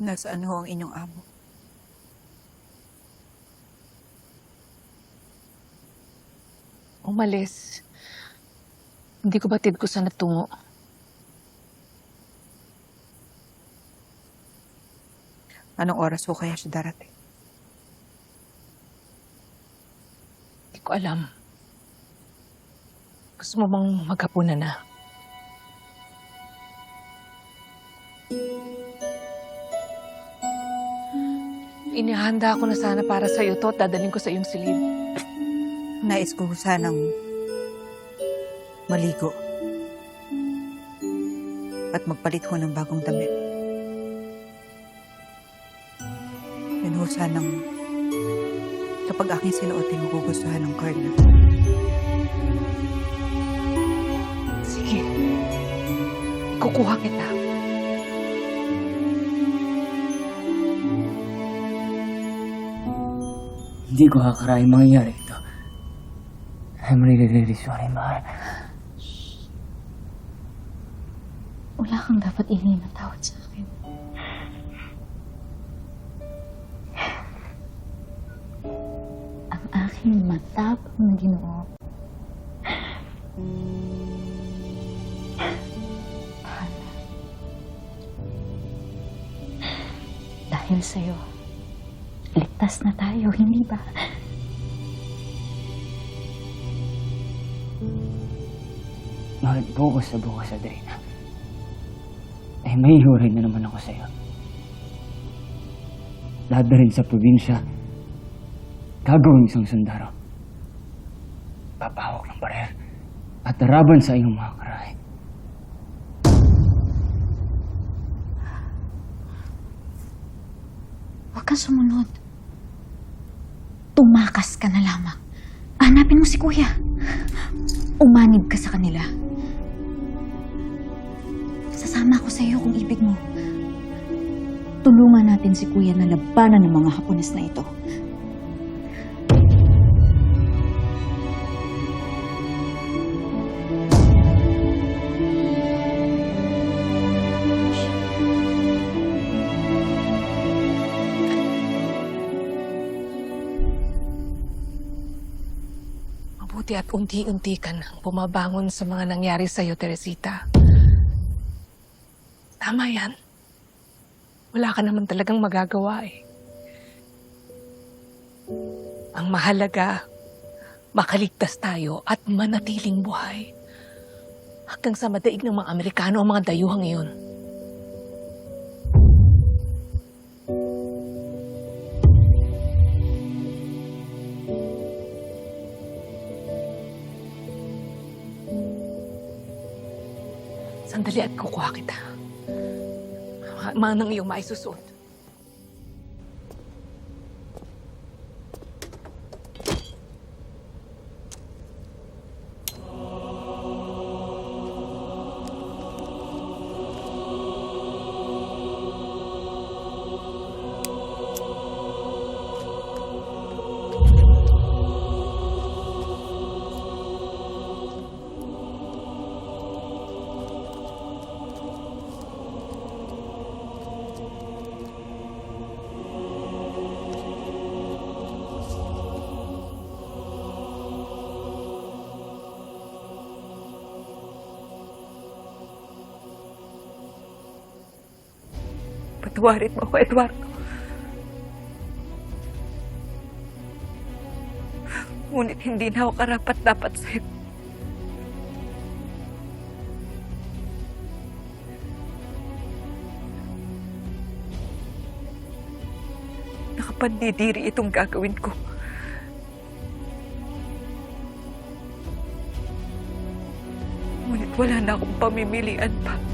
Nasaan ho ang inyong amo? Umalis. Hindi ko batid ko sa natungo. Anong oras ho kaya siya darating? Hindi ko alam. Gusto mo bang maghapunan na? Inihanda ko na sana para sa iyo to at dadalhin ko sa iyong silid. Nais ko sanang maligo. At magpalit ho ng bagong damit. Yun ho sanang kapag aking sinuotin magugustuhan ng Cardinal. Sige. Ikukuha kita. Hindi ko akarain mangyayari ito. I'm really, really sorry, mahal. Wala kang dapat ihingi ng tawad sa akin. Ang aking matapang ginoo. Mahal. Dahil sa'yo, ligtas na tayo, hindi ba? Mahal, bukas sa bukas, Adrina. Eh, may hiwalay na naman ako sa'yo. Lahat na rin sa probinsya, gagawin isang sundaro. Papahawak ng parer at taraban sa iyong mga karahay. Huwag kang sumunod. Tumakas ka na lamang. Hanapin mo si kuya. Umanib ka sa kanila. Sasama ako sa iyo kung ibig mo. Tulungan natin si kuya na labanan ng mga Hapones na ito. Mabuti at unti-unti ka nang bumabangon sa mga nangyari sa'yo, Teresita. Tama yan. Wala ka naman talagang magagawa eh. Ang mahalaga, makaligtas tayo at manatiling buhay. Hanggang sa madaig ng mga Amerikano ang mga dayuhang iyon. Sandali at kukuha kita. Manang iyong maisusuot. Patawarin mo ako, Eduardo. Ngunit hindi na ako karapat-dapat sa'yo. Nakapandidiri itong gagawin ko. Ngunit wala na akong pamimilian pa.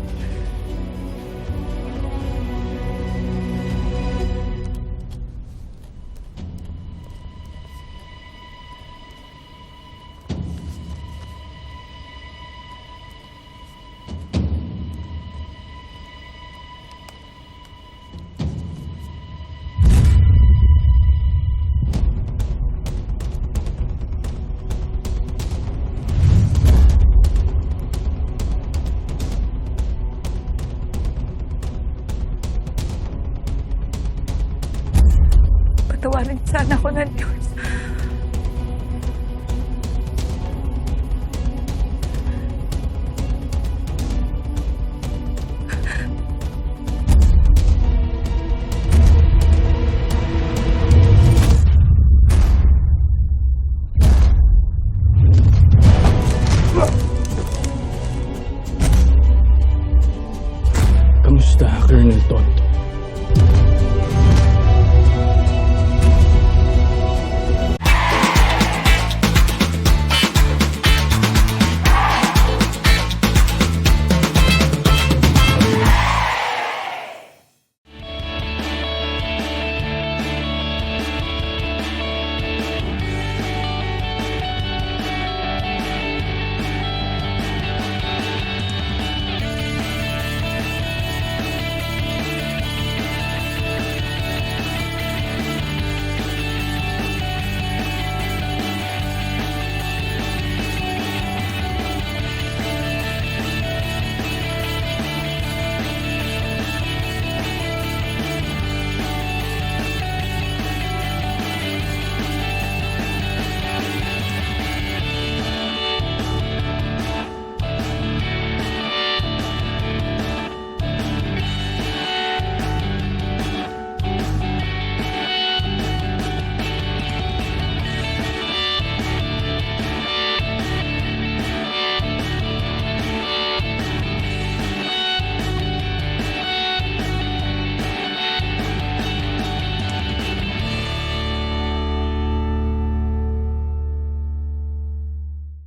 Pinagpawisan ako ng Diyos.